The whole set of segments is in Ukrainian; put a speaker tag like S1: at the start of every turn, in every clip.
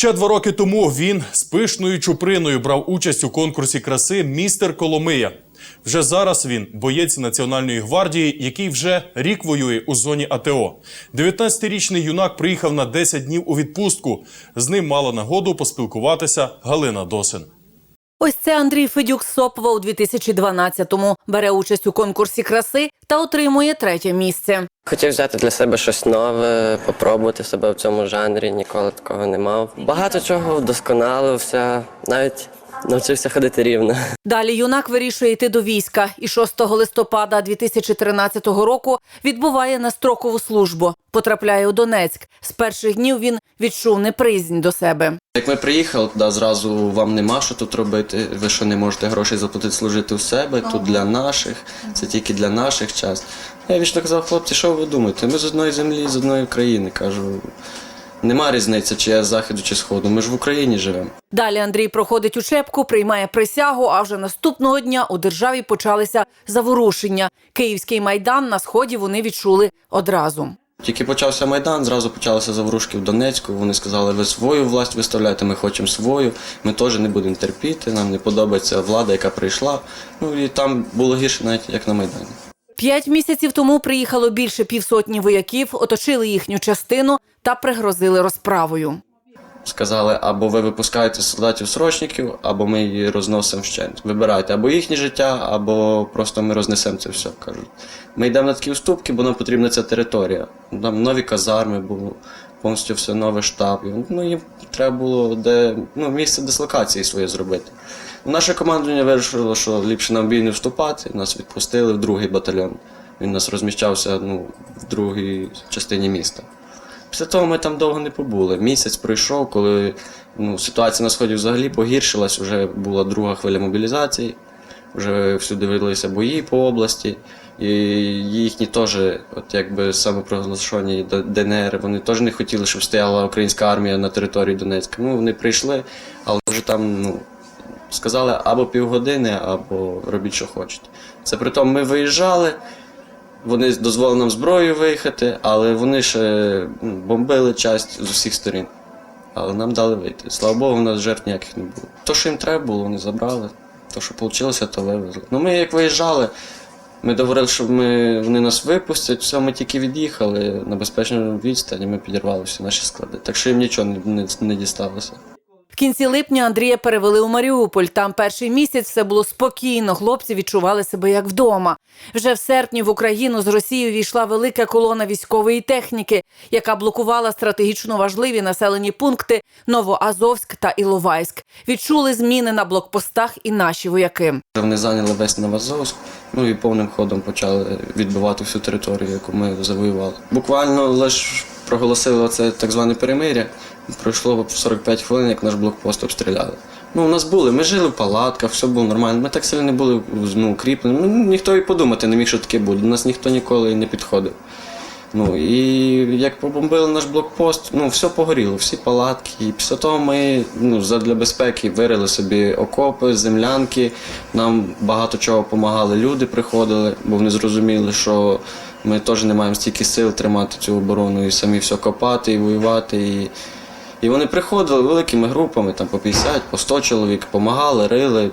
S1: Ще два роки тому він з пишною чуприною брав участь у конкурсі краси Містер Коломия. Вже зараз він боєць Національної гвардії, який вже рік воює у зоні АТО. 19-річний юнак приїхав на 10 днів у відпустку. З ним мала нагоду поспілкуватися Галина Досин.
S2: Ось це Андрій Федюк з Сопова у 2012-му. Бере участь у конкурсі краси та отримує третє місце.
S3: Хотів взяти для себе щось нове, попробувати себе в цьому жанрі, ніколи такого не мав. Багато чого вдосконалився, навіть навчився ходити рівно.
S2: Далі юнак вирішує йти до війська і 6 листопада 2013 року відбуває на строкову службу. Потрапляє у Донецьк. З перших днів він відчув неприязнь до себе.
S4: Як ми приїхали, туди зразу вам нема що тут робити. Ви що не можете грошей заплатити служити у себе, тут для наших, це тільки для наших час. Я вічно казав, хлопці, що ви думаєте? Ми з одної землі, з одної країни. Кажу, нема різниці, чи я з заходу, чи сходу. Ми ж в Україні живемо.
S2: Далі Андрій проходить учебку, приймає присягу. А вже наступного дня у державі почалися заворушення. Київський майдан на сході вони відчули одразу.
S4: Тільки почався Майдан, зразу почалися заворушки в Донецьку. Вони сказали, ви свою власть виставляєте, ми хочемо свою. Ми теж не будемо терпіти, нам не подобається влада, яка прийшла. Ну і там було гірше навіть як на Майдані.
S2: П'ять місяців тому приїхало більше півсотні вояків, оточили їхню частину та пригрозили розправою.
S4: Сказали, або ви випускаєте солдатів-срочників, або ми її розносимо вщент. Вибирайте або їхнє життя, або просто ми рознесемо це все. кажуть. Ми йдемо на такі уступки, бо нам потрібна ця територія. Там нові казарми було, повністю все новий штаб. Ну, їм треба було де, ну, місце дислокації своє зробити. Наше командування вирішило, що ліпше нам бій не вступати. Нас відпустили в другий батальйон. Він нас розміщався ну, в другій частині міста. Після того ми там довго не побули. Місяць пройшов, коли ну, ситуація на сході взагалі погіршилась, вже була друга хвиля мобілізації, вже всюди велися бої по області. І їхні теж, от якби самопроголошені ДНР, вони теж не хотіли, щоб стояла українська армія на території Донецька. Ну, вони прийшли, але вже там ну, сказали або півгодини, або робіть, що хочете. Це при тому ми виїжджали. Вони дозволили нам зброю виїхати, але вони ще ну, бомбили часть з усіх сторін. Але нам дали вийти. Слава Богу, у нас жертв ніяких не було. То, що їм треба було, вони забрали. То, що вийшло, то вивезли. Ну ми як виїжджали, ми договорили, що ми, вони нас випустять, все, ми тільки від'їхали на безпечну відстані, ми підірвали всі наші склади. Так що їм нічого не, не, не дісталося.
S2: Кінці липня Андрія перевели у Маріуполь. Там перший місяць все було спокійно. Хлопці відчували себе як вдома. Вже в серпні в Україну з Росією війшла велика колона військової техніки, яка блокувала стратегічно важливі населені пункти Новоазовськ та Іловайськ. Відчули зміни на блокпостах і наші вояки.
S4: Вони зайняли весь Новозовськ, ну і повним ходом почали відбивати всю територію, яку ми завоювали. Буквально лише проголосили це так зване перемиря. Пройшло 45 хвилин, як наш блокпост обстріляли. Ну, у нас були, ми жили в палатках, все було нормально. Ми так сильно не були ну, укріплені. Ну, ніхто і подумати не міг, що таке буде. До нас ніхто ніколи не підходив. Ну і як побомбили наш блокпост, ну все погоріло, всі палатки. І після того ми ну, задля безпеки вирили собі окопи, землянки. Нам багато чого допомагали. Люди приходили, бо вони зрозуміли, що ми теж не маємо стільки сил тримати цю оборону і самі все копати і воювати. І, і вони приходили великими групами, там по 50, по 100 чоловік, допомагали, рили.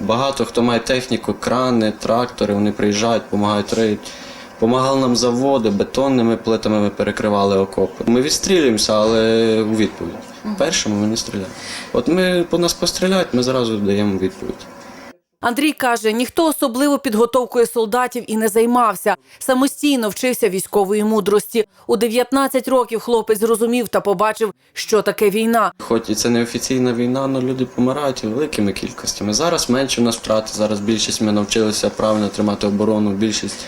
S4: Багато хто має техніку, крани, трактори, вони приїжджають, допомагають рити. Помагали нам заводи, бетонними плитами ми перекривали окопи. Ми відстрілюємося, але у відповідь. Першому ми не стріляємо. От ми по нас постріляють, ми зразу даємо відповідь.
S2: Андрій каже, ніхто особливо підготовкою солдатів і не займався. Самостійно вчився військової мудрості. У 19 років хлопець зрозумів та побачив, що таке війна.
S4: Хоч і це не офіційна війна, але люди помирають великими кількостями. Зараз менше у нас втрати, зараз більшість ми навчилися правильно тримати оборону, більшість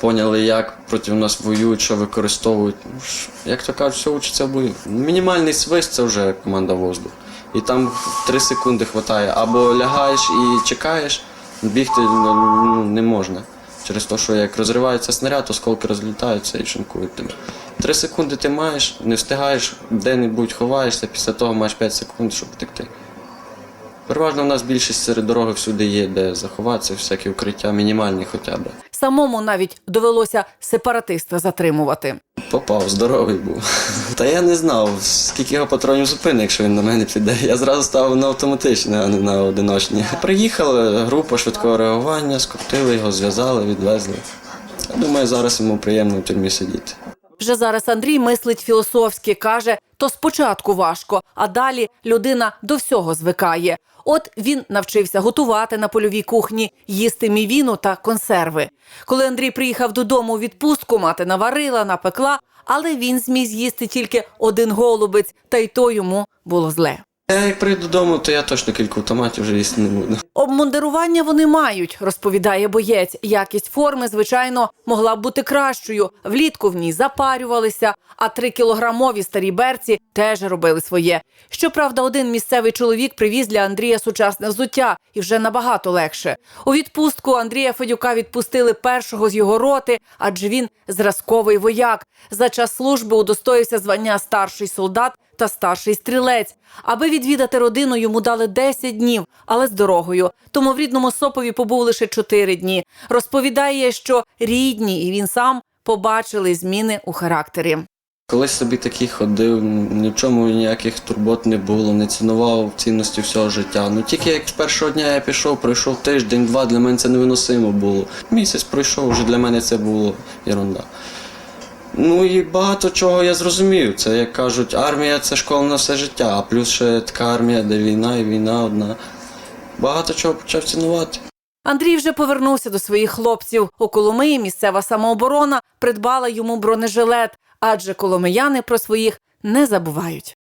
S4: поняли, як проти нас воюють, що використовують. Ну, Як то кажуть, все учиться в бою. Мінімальний свист це вже команда воздух. І там 3 секунди вистачає. Або лягаєш і чекаєш, бігти ну, ну, не можна. Через те, що як розривається снаряд, осколки розлітаються і шинкують тебе. Три секунди ти маєш, не встигаєш, де-небудь ховаєшся, після того маєш 5 секунд, щоб втекти. Переважно в нас більшість серед дороги всюди є, де заховатися, всякі укриття, мінімальні хоча б.
S2: Самому навіть довелося сепаратиста затримувати.
S4: Попав, здоровий був. Та я не знав, скільки його патронів зупини, якщо він на мене піде. Я зразу ставив на автоматичне, а не на одиночні. Приїхала група швидкого реагування, скрутили його, зв'язали, відвезли. Я думаю, зараз йому приємно в тюрмі сидіти.
S2: Вже зараз Андрій мислить філософськи, каже, то спочатку важко, а далі людина до всього звикає. От він навчився готувати на польовій кухні, їсти мівіну та консерви. Коли Андрій приїхав додому у відпустку, мати наварила, напекла, але він зміг з'їсти тільки один голубець, та й то йому було зле.
S4: Я як прийду додому, то я точно кілька автоматів вже їсти не буду.
S2: Обмундирування вони мають, розповідає боєць. Якість форми, звичайно, могла б бути кращою. Влітку в ній запарювалися, а трикілограмові старі берці теж робили своє. Щоправда, один місцевий чоловік привіз для Андрія сучасне взуття і вже набагато легше. У відпустку Андрія Федюка відпустили першого з його роти, адже він зразковий вояк. За час служби удостоївся звання старший солдат та старший стрілець. Аби відвідати родину, йому дали 10 днів, але з дорогою. Тому в рідному Сопові побув лише 4 дні. Розповідає, що рідні і він сам побачили зміни у характері.
S4: Колись собі такий ходив, ні в чому ніяких турбот не було, не цінував цінності всього життя. Ну тільки як з першого дня я пішов, пройшов тиждень, два, для мене це невиносимо було. Місяць пройшов, вже для мене це було ерунда. Ну і багато чого я зрозумів. Це як кажуть, армія це школа на все життя, а плюс ще така армія, де війна і війна одна. Багато чого почав цінувати.
S2: Андрій вже повернувся до своїх хлопців. У Коломиї місцева самооборона придбала йому бронежилет, адже коломияни про своїх не забувають.